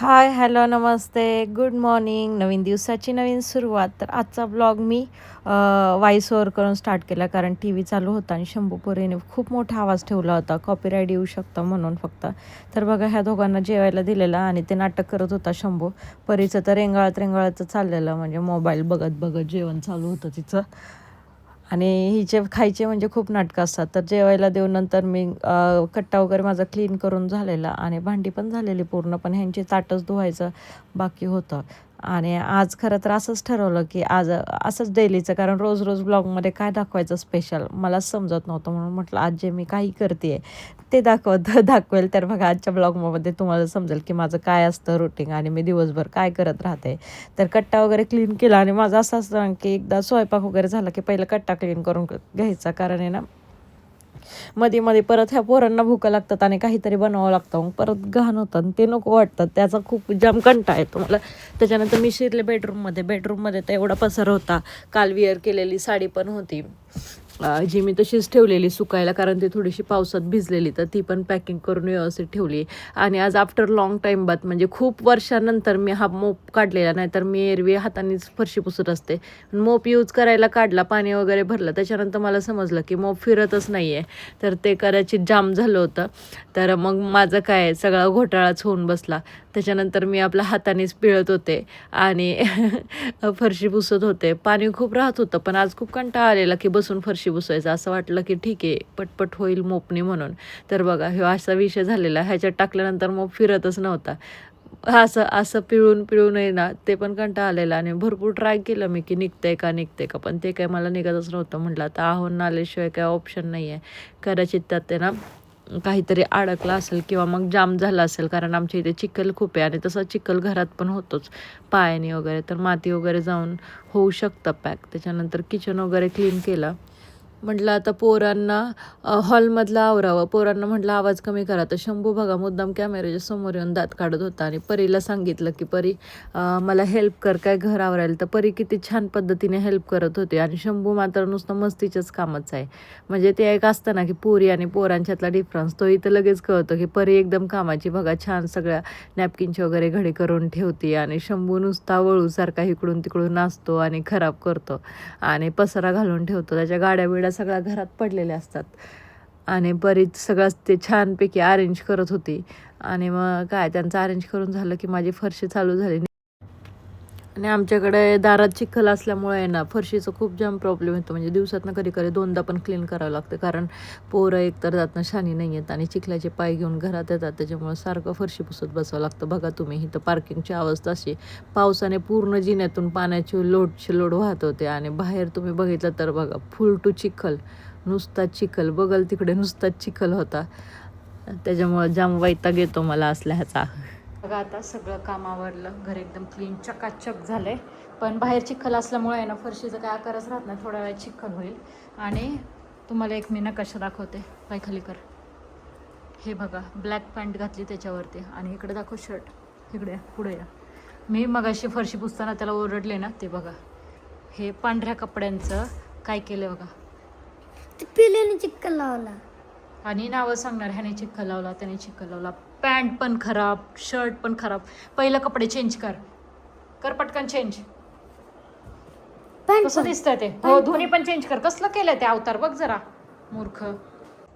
हाय hello नमस्ते. Good morning. नवीन दिवसाची नवीन सुरुवात. तर आजचा ब्लॉग मी व्हॉइस ओवर करून स्टार्ट केला कारण टी व्ही चालू होता आणि शंभूपुरीने खूप मोठा आवाज ठेवला होता. कॉपीराईट येऊ शकतं म्हणून फक्त. तर बघा ह्या दोघांना जेवायला दिलेलं आणि ते नाटक करत होता शंभू. परीचं तर रेंगाळत रेंगाळत चाललेलं म्हणजे मोबाईल बघत बघत जेवण चालू होतं तिचं. आणि हिचे खायचे म्हणजे खूप नाटकं असतात. तर जेवायला देऊन नंतर मी कट्टा वगैरे माझा क्लीन करून झालेला आणि भांडी पण झालेली पूर्ण पण ह्यांची ताटच धुवायचं बाकी होतं. आणि आज खरं तर असंच ठरवलं की आज असंच डेलीचं कारण रोज रोज ब्लॉगमध्ये काय दाखवायचं स्पेशल मला समजत नव्हतं म्हणून म्हटलं आज जे मी काही करते ते दाखवत दाखवेल. तर बघा आजच्या ब्लॉगमध्ये तुम्हाला समजेल की माझं काय असतं रुटीन आणि मी दिवसभर काय करत राहते. तर कट्टा वगैरे क्लीन केला आणि माझं असं असतं की एकदा स्वयंपाक वगैरे झाला की पहिलं कट्टा क्लीन करून घ्यायचा कारण आहे ना मध्ये मध्ये परत ह्या पोरांना भुका लागतात आणि काहीतरी बनवावं लागतं. मग परत घाण होतं आणि ते नको वाटतात. त्याचा खूप जाम कंटा येतो मला. त्याच्यानंतर मी शिरले बेडरूममध्ये बेडरूममध्ये तर एवढा पसर होता. काल विअर केलेली साडी पण होती. जी मी तशीच ठेवलेली सुकायला कारण ती थोडीशी पावसात भिजलेली तर ती पण पॅकिंग करून व्यवस्थित ठेवली. आणि आज आफ्टर लॉंग टाईम बाद म्हणजे खूप वर्षानंतर मी हा मोप काढलेला नाही तर मी एरवी हातानेच फरशी पुसत असते. मोप यूज करायला काढला पाणी वगैरे भरलं त्याच्यानंतर मला समजलं की मोप फिरतच नाही आहे तर ते कदाचित जाम झालं होतं. तर मग माझं काय सगळा घोटाळाच होऊन बसला. त्याच्यानंतर मी आपल्या हातानेच पिळत होते आणि फरशी पुसत होते. पाणी खूप राहत होतं पण आज खूप कंटाळा आलेला की बसून फरशी बसवायचं असं वाटलं की ठीक आहे पटपट होईल मोपणी म्हणून. तर बघा ह्यो असा विषय झालेला ह्याच्यात टाकल्यानंतर मोप फिरतच नव्हता. असं असं पिळून पिळून आहे ना ते पण कंटाळा आलेला आणि भरपूर ट्राय केलं मी की निघतंय का निघते का पण ते काय मला निघतच नव्हतं म्हटलं. आता आहोन आल्याशिवाय काय ऑप्शन नाही आहे कदाचित त्यात ते ना काहीतरी अडकला असेल किंवा मग जाम झाला असेल कारण आमच्या इथे चिखल खूप आहे आणि तसा चिखल घरात पण होतोच पायाने वगैरे. तर माती वगैरे जाऊन होऊ शकतं पॅक त्याच्यानंतर किचन वगैरे क्लीन केलं. म्हटलं आता पोरांना हॉलमधलं आवरावं. पोरांना म्हटलं आवाज कमी करा. तर शंभू बघा मुद्दाम कॅमेऱ्याच्या समोर येऊन दात काढत होता आणि परीला सांगितलं की परी मला हेल्प कर काय घर आवरायला. तर परी किती छान पद्धतीने हेल्प करत होती आणि शंभू मात्र नुसतं मस्तीच्याच कामच आहे. म्हणजे ते एक असतं ना की पोरी आणि पोरांच्यातला डिफरन्स तो इथं लगेच कळतो की परी एकदम कामाची बघा छान सगळ्या नॅपकिनची वगैरे घडी करून ठेवते आणि शंभू नुसता वळूसारखा इकडून तिकडून नाचतो आणि खराब करतो आणि पसरा घालून ठेवतो. त्याच्या गाड्या बिड्या सगळ्या घरात पडलेल्या असतात. आणि बरीच सगळं ते छानपैकी अरेंज करत होती. आणि मग काय त्यांचं अरेंज करून झालं की माझी फरशी चालू झाली. आणि आमच्याकडे दारात चिखल असल्यामुळे आहे ना फरशीचं खूप जाम प्रॉब्लेम येतो. म्हणजे दिवसातनं कधी कधी दोनदा पण क्लीन करावं लागतं. कारण पोरं एकतर जातनं शानी नाही आहेत आणि चिखलाचे पाय घेऊन घरात येतात. त्याच्यामुळे सारखं फरशी पुसत बसावं लागतं. बघा तुम्ही इथं पार्किंगची अवस्था अशी पावसाने पूर्ण जिन्यातून पाण्याची लोडची लोड वाहत होते. आणि बाहेर तुम्ही बघितलं तर बघा फुल टू चिखल. नुसता चिखल. बघल तिकडे नुसताच चिखल होता. त्याच्यामुळं जाम वैताग येतो मला असल्या ह्याचा बघा आता सगळं काम आवरलं. घर एकदम क्लीन चकाचक झालंय. पण बाहेर चिखल असल्यामुळे आहे ना फरशीचं काय आकारच राहत नाही. थोड्या वेळात चिखल होईल. आणि तुम्हाला एक मी नकाशा दाखवते. पाय खाली कर. हे बघा ब्लॅक पॅन्ट घातली त्याच्यावरती. आणि इकडे दाखव शर्ट इकडे या, पुढे या. मी मगाशी फरशी पुसताना त्याला ओरडले ना ते बघा. हे पांढऱ्या कपड्यांचं काय केलं बघा. ते पिलेने चिक्कल लावला. आणि नावं सांगणार ह्याने चिखल लावला त्याने चिखल लावला. पॅन्ट पण खराब शर्ट पण खराब. पहिलं कपडे चेंज कर. कर पटकन चेंज कसं दिसतंय ते? हो दोन्ही पण चेंज कर. कसलं केलंय ते अवतार? बघ जरा मूर्ख.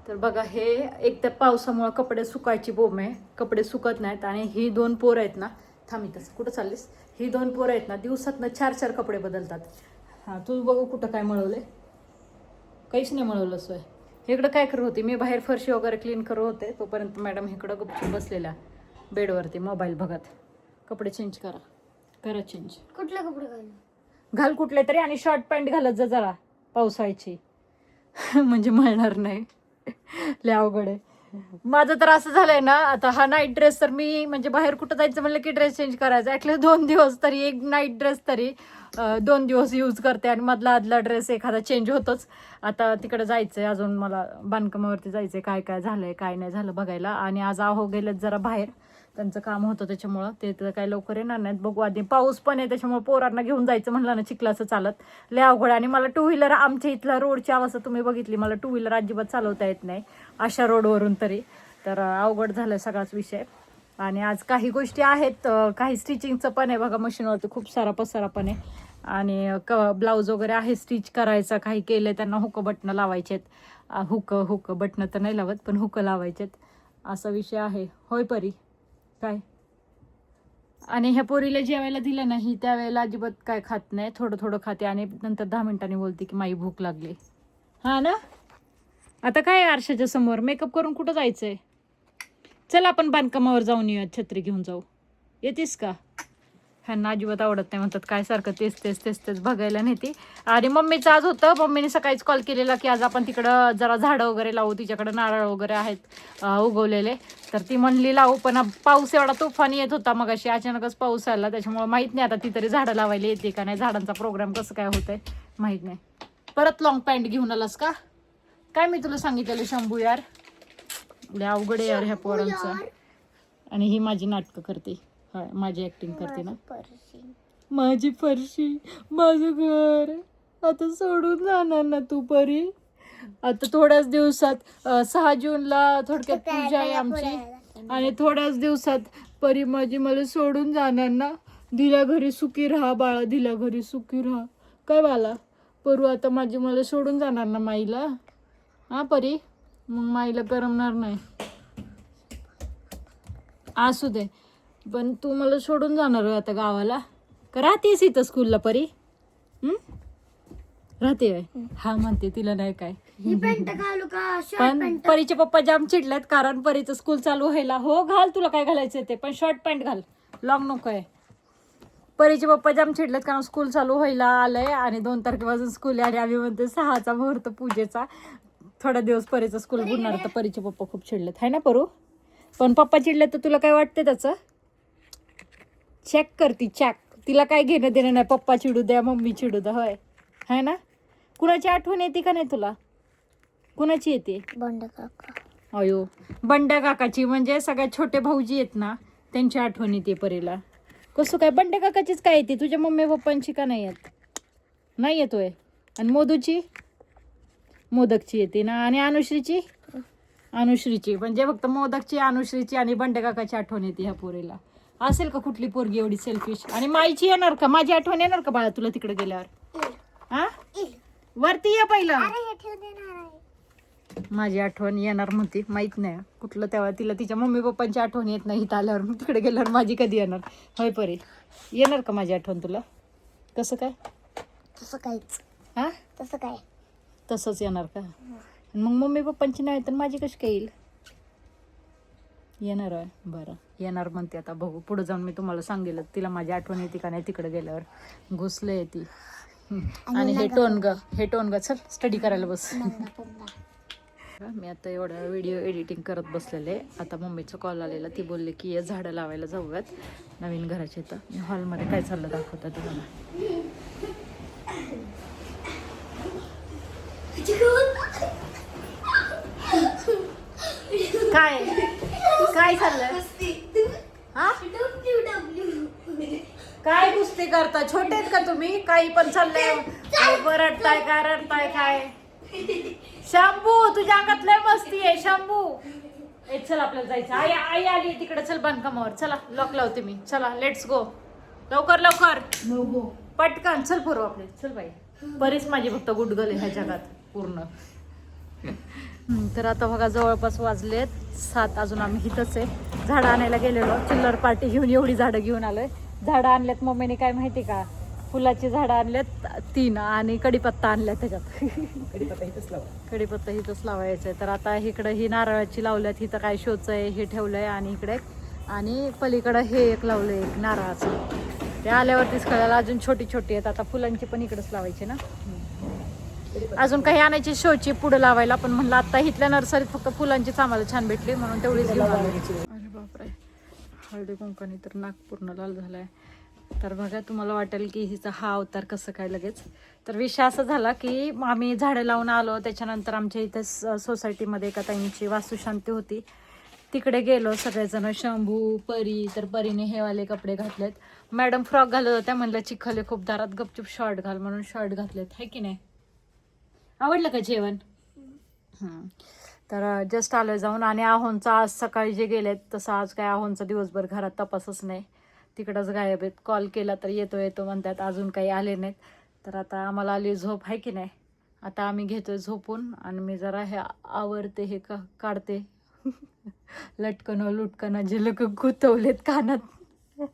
तर बघा हे एक तर पावसामुळे कपडे सुकायची बोंब आहे. कपडे सुकत नाहीत आणि ही दोन पोरं आहेत ना थांब इथंच कुठं चाललीस? ही दोन पोरं आहेत ना दिवसातनं चार चार कपडे बदलतात. हां तू बघू कुठं काय मळवले काहीच नाही मळवलं सोय. इकडं काय करत होती? मी बाहेर फरशी वगैरे क्लीन करत होते. तोपर्यंत मॅडम इकडं गुपचूप बसलेल्या बेडवरती मोबाईल बघत. कपडे चेंज करा. करा चेंज कुठले कपडे घालू? घाल कुठले तरी आणि शॉर्ट पॅन्ट घालत जा जरा. पावसाळ्याची. म्हणजे मळणार नाही. लय अवघड आहे. माझं तर असं झालंय ना आता हा नाईट ड्रेस तर मी म्हणजे बाहेर कुठं जायचं म्हणलं की ड्रेस चेंज करायचा. ॲटलीस्ट दोन दिवस तरी एक नाईट ड्रेस तरी दोन दिवस यूज करते आणि मधला आदला ड्रेस एखादा चेंज होतोच. आता तिकडे जायचंय अजून मला बांधकामावरती जायचंय काय काय झालंय काय नाही झालं बघायला. आणि आज आहो गेलेत जरा बाहेर. त्यांचं काम होतं त्याच्यामुळं. ते तर काही लवकर येणार नाहीत. बघू आधी. पाऊस पण आहे त्याच्यामुळे पोरांना घेऊन जायचं म्हणलं ना चिखलाचं चालत. लय अवघड आणि मला टू व्हीलर आमच्या इथला रोडची अवस्था तुम्ही बघितली. मला टू व्हीलर अजिबात चालवता येत नाही. अशा रोडवरून तरी. तर अवघड झालं सगळाच विषय. आणि आज काही गोष्टी आहेत काही स्टिचिंगचं पण आहे. बघा मशीनवरती खूप सारा पसारा पण आहे. आणि क ब्लाऊज वगैरे आहे स्टिच करायचा. काही केलं त्यांना हुक बटणं लावायचेत. आहेत हुक हुक बटणं तर नाही लावत पण हुक लावायचेत. असा विषय आहे. होय परी. काय? आणि ह्या पोरीला जेवायला दिलं नाही त्यावेळेला अजिबात काय खात नाही थोडं थोडं खाते आणि नंतर दहा मिनिटांनी बोलते की माई भूक लागली. हा ना? आता काय आरशाच्या समोर? मेकअप करून कुठं जायचंय? चल आपण बांधकामावर जाऊन येऊयात छत्री घेऊन जाऊ. येतेस का? ह्यांना अजिबात आवडत नाही. म्हणतात काय सारखं तेच तेच तेच तेच बघायला नेते आणि मम्मीचं आज होतं. मम्मीने सकाळीच कॉल केलेला की आज आपण तिकडं जरा झाडं वगैरे लावू. तिच्याकडं नारळ वगैरे आहेत उगवलेले. तर ती म्हणली लावू. पण पाऊस एवढा तुफान येत होता मग अशी अचानकच पाऊस आला. त्याच्यामुळे माहीत नाही आता ती तरी झाडं लावायला येते का नाही. झाडांचा प्रोग्राम कसं काय होतंय माहीत नाही. परत लॉंग पॅन्ट घेऊन आलास का? काय मी तुला सांगितलेलं शंभू यार? अवघड यार ह्या पोरांचं. आणि ही माझी नाटकं करते. हा माझी ऍक्टिंग करते ना. परशी माझी फरशी माझं घर. आता सोडून जाणार ना तू परी. आता थोड्याच दिवसात सहा जूनला थोडक्यात पूजा आहे आमची. आणि थोड्याच दिवसात परी माझी मला सोडून जाणार ना. दिल्या घरी सुखी राहा बाळा दिल्या घरी सुखी राहा. काय बाला परू आता माझी मला सोडून जाणार ना माईला? हा परी? मग माईला करमणार नाही. असू दे. पण तू मला सोडून जाणार होय आता गावाला. का राहतेस इथं स्कूलला परी? राहते होय? हा म्हणते तिला नाही काय. ही पॅन्ट घालू का? शॉर्ट पण पॅन्ट परीचे पप्पा जाम चिडलेत कारण परीचं स्कूल चालू व्हायला. हो घाल तुला काय घालायचं ते पण शॉर्ट पॅन्ट घाल. लॉंग नको आहे परीचे पप्पा जाम चिडलेत कारण स्कूल चालू व्हायला आलंय आणि दोन तारखेपासून स्कूल आहे आणि आम्ही म्हणते सहाचा मुहूर्त पूजेचा. थोडा दिवस परीचं स्कूल बुडणार तर परीचे पप्पा खूप चिडलेत. आहे ना परू? पण पप्पा चिडले तर तुला काय वाटते त्याचं? चेक करती चॅक तिला काय घेणं देणं नाही. पप्पा चिडू द्या मम्मी चिडू द्या होय. है ना? कुणाची आठवण येते का नाही तुला? कुणाची येते? बंड काका. अयो बंड्या काकाची. म्हणजे सगळ्यात छोटे भाऊजी आहेत ना त्यांची आठवण येते परीला. कसं काय? बंड्या काकाचीच काय येते? तुझ्या मम्मी पप्पांची का नाही येत? नाही येतोय आणि मोदूची? मोदकची येते ना. आणि अनुश्रीची? अनुश्रीची. म्हणजे फक्त मोदकची अनुश्रीची आणि बंड्या काकाची आठवण येते ह्या पोरीला. असेल का कुठली पोरगी एवढी सेल्फिश आणि माईची येणार का? माझी आठवण येणार का बाळा तुला तिकडे गेल्यावर? हा? वरती ये पहिलं. माझी आठवण येणार म्हणते माहीत नाही. कुठलं तेव्हा तिला तिच्या मम्मी पप्पांची आठवण येत नाही इथं आल्यावर मग तिकडे गेल्यावर माझी कधी येणार? होय परी. येणार का माझी आठवण तुला? कसं काय? तसं काहीच. हा? तसं काय? तसंच येणार का? मग मम्मी पप्पांची नाही तर माझी कशी काय येईल? येणार आहे. बरं. येणार म्हणते आता बघू. पुढे जाऊन मी तुम्हाला सांगेल तिला माझी आठवण येते का नाही तिकडे गेल्यावर. घुसले येते आणि हे टोन ग हे टोन ग चल स्टडी करायला बस. मी आता एवढा व्हिडिओ एडिटिंग करत बसलेले. आता मम्मीचा कॉल आलेला. ती बोलली की ये झाडं लावायला जाऊयात नवीन घराच्या इथं. मी हॉलमध्ये काय चाललं दाखवतं तुम्हाला. काय? काय चाललंय? हा? काय कुस्ती करता? छोटे आहेत का तुम्ही? काही पण चाललंय. बरडताय काय रडताय काय? शंभू तुझ्या अंगात लय मस्ती आहे शंभू. ए चल आपल्याला जायचं. आई आई आली. तिकडे चल बांधकामावर. चला लॉक लावते मी. चला लेट्स गो लवकर लवकर. पटकन. चल पूर्व आपले. चल बाई. बरीच माझी फक्त गुडगल आहे ह्या जगात. पूर्ण. तर आता बघा जवळपास वाजलेत. सात अजून आम्ही इथंच आहे. झाडं आणायला गेलेलो. चिल्लर पार्टी घेऊन एवढी झाडं घेऊन आलोय. झाडं आणल्यात मम्मीने काय माहिती का? फुलाची झाडं आणल्यात तीन आणि कडीपत्ता आणल्यात त्याच्यात. कडीपत्ता इथंच लावायचं आहे. तर आता इकडं ही नारळाची लावल्यात इथं काय शोचं आहे हे ठेवलंय आणि इकडे आणि पलीकडं हे एक लावलंय एक नारळाचं. ते आल्यावरतीच कळायला अजून छोटी छोटी आहेत. आता फुलांची पण इकडेच लावायची ना. अजून काही आणायची शोची पुढे लावायला पण म्हणलं आता इथल्या नर्सरीत फक्त फुलांचीच आम्हाला छान भेटली म्हणून तेवढीच घेऊन हळदी कुंकानी तर नाक पूर्ण लाल आहे तर बघा तुम्हाला वाटेल की हिचा हा अवतार कसं काय लगेच. तर विषय असा झाला की आम्ही झाडं लावून आलो. त्याच्यानंतर आमच्या इथे स- सोसायटीमध्ये एका ताईंची वास्तुशांती होती. तिकडे गेलो. सगळेजण शंभू परी तर परीने हेवाले कपडे घातलेत. मॅडम फ्रॉक घालत होत्या. म्हणलं चिखले खूप दारात गपचूप शॉर्ट घाल म्हणून शॉर्ट घातलेत. है की नाही? आवडलं का जेवण? तर जस्ट आलं जाऊन आणि आहोंचा आज सकाळी जे गेलेत तसं आज काय आहोंचा दिवसभर घरात तपासच नाही. तिकडंच गायब आहेत. कॉल केला तर येतो येतो म्हणतात अजून काही आले नाहीत. तर आता आम्हाला आली झोप आहे की नाही? आता आम्ही घेतोय झोपून आणि मी जरा हे आवरते हे का काढते. लटकणं लुटकणं जे लोक गुतवलेत कानात.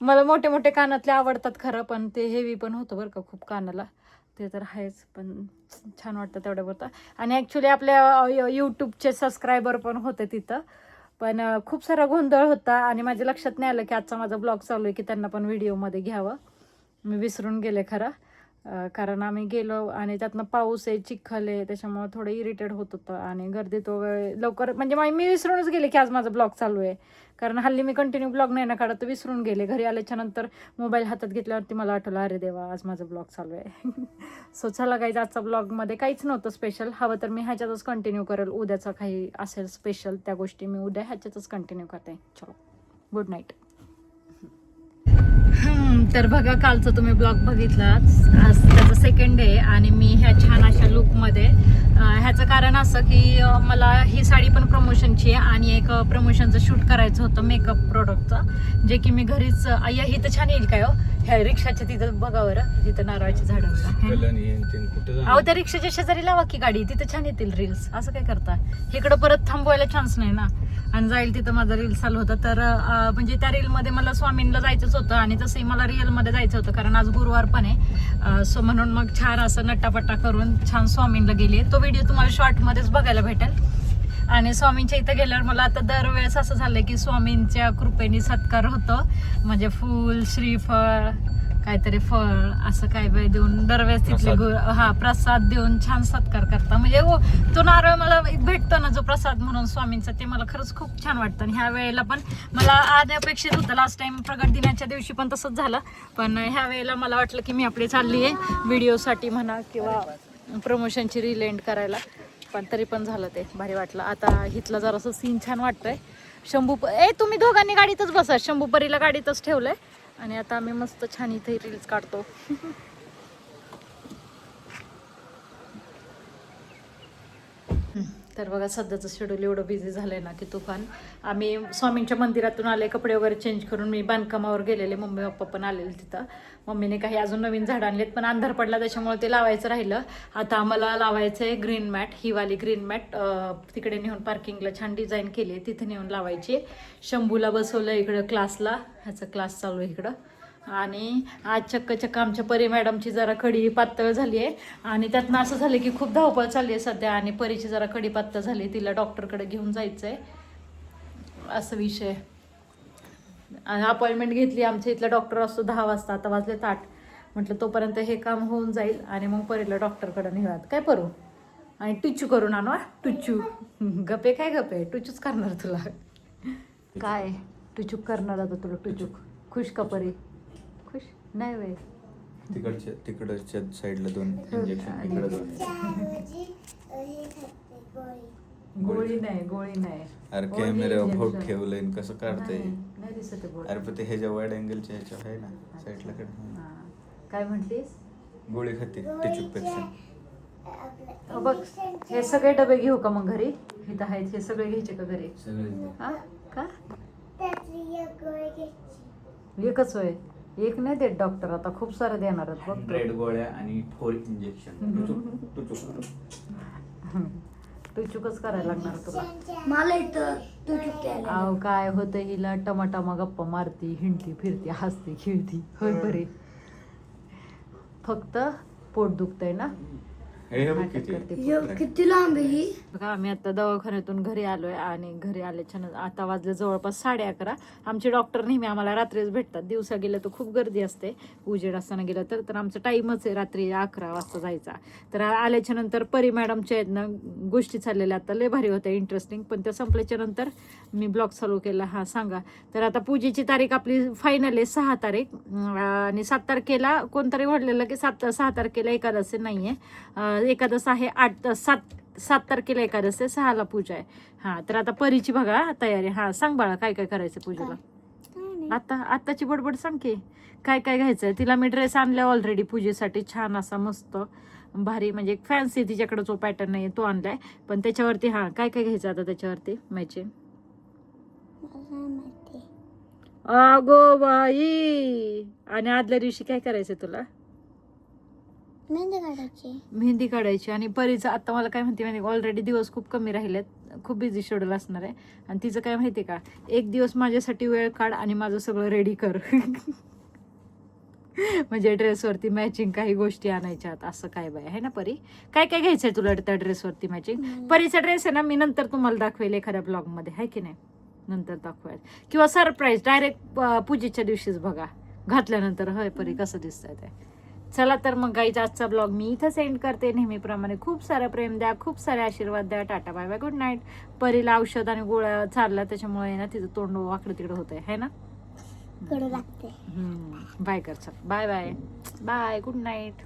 मला मोठे मोठे कानातले आवडतात खरं पण ते हेवी पण होतं बरं का खूप कानाला. ते तर आहेच पण छान वाटतं तेवढ्यापुरतं आणि ॲक्च्युली आपल्या यूट्यूबचे सबस्क्रायबर पण होते तिथं. पण खूप सारा गोंधळ होता आणि माझ्या लक्षात नाही आलं की आजचा माझा ब्लॉग चालू आहे की त्यांना पण व्हिडिओमध्ये घ्यावं. मी विसरून गेले खरं. कारण आम्ही गेलो आणि त्यातनं पाऊस आहे चिखल आहे त्याच्यामुळे थोडं इरिटेड होत होतं आणि गर्दीत वगैरे लवकर म्हणजे मी विसरूनच गेले की आज माझा ब्लॉग चालू आहे. कारण हल्ली मी कंटिन्यू ब्लॉग नाही ना काढत तर विसरून गेले. घरी आल्याच्यानंतर मोबाईल हातात घेतल्यावरती मला आठवलं अरे देवा आज माझा ब्लॉग चालू आहे. सो चला काही आजचा ब्लॉगमध्ये काहीच नव्हतं स्पेशल हवं तर मी ह्याच्यातच कंटिन्यू करेल. उद्याचा काही असेल स्पेशल त्या गोष्टी मी उद्या ह्याच्यातच कंटिन्यू करते. चलो गुड नाईट तर बघा कालचा तुम्ही ब्लॉग बघितला आज सेकंड डे आणि मी ह्या छान अशा लुकमध्ये ह्याचं कारण असं की मला ही साडी पण प्रमोशनची आहे आणि एक प्रमोशनचं शूट करायचं होतं मेकअप प्रोडक्टचं जे की मी घरीच अय्या ही तर छान येईल काय हो? ह्या रिक्षाच्या तिथं बघा बरं तिथं नारळाची झाडं अहो? त्या रिक्षाच्या शेजारी लावा की गाडी तिथं छान येतील रील्स असं काय करता? इकडं परत थांबवायला चान्स नाही ना? आणि जाईल तिथं माझा रील चालू होता. तर म्हणजे त्या रीलमध्ये मला स्वामींना जायचंच होतं आणि तसंही मला रिअलमध्ये जायचं होतं कारण आज गुरुवार पण आहे. सो म्हणून मग छान असं नट्टापट्टा करून छान स्वामींना गेली. तो व्हिडिओ तुम्हाला शॉर्टमध्येच बघायला भेटेल. आणि स्वामींच्या इथं गेल्यावर मला आता दरवेळेस असं झालं की स्वामींच्या कृपेने सत्कार होतो. म्हणजे फूल श्रीफळ काहीतरी फळ असं काय बाय देऊन दरवेळेस तिथले. गु- हा प्रसाद देऊन छान सत्कार करता. म्हणजे हो तो नारळ मला भेटतो ना जो प्रसाद म्हणून स्वामींचा ते मला खरंच खूप छान वाटतं. आणि ह्या वेळेला पण मला आधी अपेक्षित होतं. लास्ट टाइम प्रगट दिनाच्या दिवशी पण तसंच झालं. पण ह्या वेळेला मला वाटलं की मी आपली चालली आहे व्हिडिओसाठी म्हणा किंवा प्रमोशनची रील एंड करायला. पण तरी पण झालं ते भारी वाटलं. आता इथलं जरासं सीन छान वाटतंय. शंभू ए तुम्ही दोघांनी गाडीतच बसा. शंभूपरीला गाडीतच ठेवलंय. आणि आता आम्ही मस्त छान इथे रील्स काढतो. तर बघा सध्याचं शेड्यूल एवढं बिझी झालंय ना की तुफान. आम्ही स्वामींच्या मंदिरातून आले कपडे वगैरे चेंज करून मी बांधकामावर गेलेले मम्मी पप्पा पण आलेले तिथं. मम्मीने काही अजून नवीन झाडं आणलेत पण अंधार पडला त्याच्यामुळे ते लावायचं राहिलं. आता आम्हाला लावायचं आहे ग्रीन मॅट ही वाली ग्रीन मॅट तिकडे नेऊन पार्किंगला छान डिझाईन केली आहे तिथे नेऊन लावायची. शंभूला बसवलं इकडं क्लासला ह्याचा क्लास चालू आहे इकडं. आणि आज चक्क चक्क आमच्या परी मॅडमची जरा कडी पातळ झाली आहे. आणि त्यातनं असं झालं की खूप धावपळ चालली आहे सध्या आणि परीची जरा कडी पातळ झाली तिला डॉक्टरकडे घेऊन जायचं आहे असं विषय आणि अपॉइंटमेंट घेतली आमच्या इथला डॉक्टर असतो दहा वाजता आता वाजले ताट म्हटलं तोपर्यंत हे काम होऊन जाईल आणि मग परीला डॉक्टरकडे नेऊयात. काय करू आणि टुच्चू करून आणू? टुच्चू. गपे काय गपे? टुचूच करणार तुला. काय? टुचूक करणार आता तुला टुचूक खुश का परी? खुश? नाही वे तिकडच्या तिकडच्या साईडला दोन इंजेक्शन इकडे दोन गोळी. नाही गोळी नाही. अरे बोट injection. ठेवलंय आणि कसं काढतंय? नाही, दिसत. अरे पण ते ह्याच्या वाईड अँगलच्या ह्याच्या आहे ना साईडला कडे हा. काय म्हटलीस? गोळी खाते टिचूकपेक्षा बघ हे सगळे डबे घेऊ का मग घरी? इथं आहेत हे सगळे घ्यायचे का घरी? सगळे. हा? का? एकच होय? एक नाही देत डॉक्टर आता खूप सारं देणार आहेत बघ. हंड्रेड गोळ्या आणि फोर इंजेक्शन. टुचुकच करायला लागणार तुला. मला इथं तू अहो काय होतं हिला टमाटामा गप्पा मारती हिंडती फिरती हसती खेळती. होय बरे. फक्त पोट दुखतंय ना? हे बघ नाटक किती. करते हे किती लांब आहे ही? बघा आम्ही आता दवाखान्यातून घरी आलोय आणि घरी आल्याच्यानंतर आता वाजले जवळपास साडे अकरा. आमचे डॉक्टर नेहमी आम्हाला रात्रीच भेटतात. दिवसा गेलं तर खूप गर्दी असते. उजेड असताना गेलं तर तर आमचा टाईमच आहे रात्री अकरा वाजता जायचा. तर आल्याच्यानंतर परी मॅडमच्या आहेत ना गोष्टी चाललेल्या आता लय भारी होत्या इंटरेस्टिंग पण त्या संपल्याच्या नंतर मी ब्लॉग चालू केला. हा सांगा. तर आता पूजेची तारीख आपली फायनल आहे सहा तारीख. अं, आणि सात तारखेला कोणतरी म्हटलेलं की सात सहा तारखेला एकादशी नाही आहे एकादश आहे आठ सात सात तारखेला एकादश आहे सहाला पूजा आहे. हां तर आता परीची बघा तयारी. हां सांग बाळा काय काय करायचं पूजेला? आता आताची बडबड सांग की काय काय घ्यायचंय? तिला मी ड्रेस आणलाय ऑलरेडी पूजेसाठी छान असा मस्त भारी म्हणजे फॅन्सी तिच्याकडे जो पॅटर्न नाही तो आणलाय. पण त्याच्यावरती हा काय काय घ्यायचं आता त्याच्यावरती? मॅचिंग अगो बाई! आणि आदल्या दिवशी काय करायचं तुला? मेहंदी काढायची. मेहंदी काढायची आणि परीचं आता मला काय म्हणते माहिती ऑलरेडी दिवस खूप कमी राहिलेत. खूप बिझी शेड्यूल असणार आहे. आणि तिचं काय माहिती का? एक दिवस माझ्यासाठी वेळ काढ आणि माझं सगळं रेडी कर. म्हणजे ड्रेसवरती मॅचिंग काही गोष्टी आणायच्या आहेत असं काय बाय आहे ना परी? काय काय घ्यायचंय तुला त्या ड्रेसवरती मॅचिंग परीचा ड्रेस आहे ना मी नंतर तुम्हाला दाखवेल एखाद्या ब्लॉगमध्ये आहे की नाही? नंतर दाखवायला किंवा सरप्राईज डायरेक्ट पूजेच्या दिवशीच बघा. घातल्यानंतर. होय परी कसं दिसतंय ते? चला तर मग गाईचा आजचा ब्लॉग मी इथं सेंड करते. नेहमीप्रमाणे खूप सारं प्रेम द्या खूप सारे आशीर्वाद द्या. Tata bye bye good night परीला औषध आणि गोळ्या चालला त्याच्यामुळे ना तिचं तोंड वाकडं तिकडं होतंय है ना? बाय कर चल. Bye bye bye good night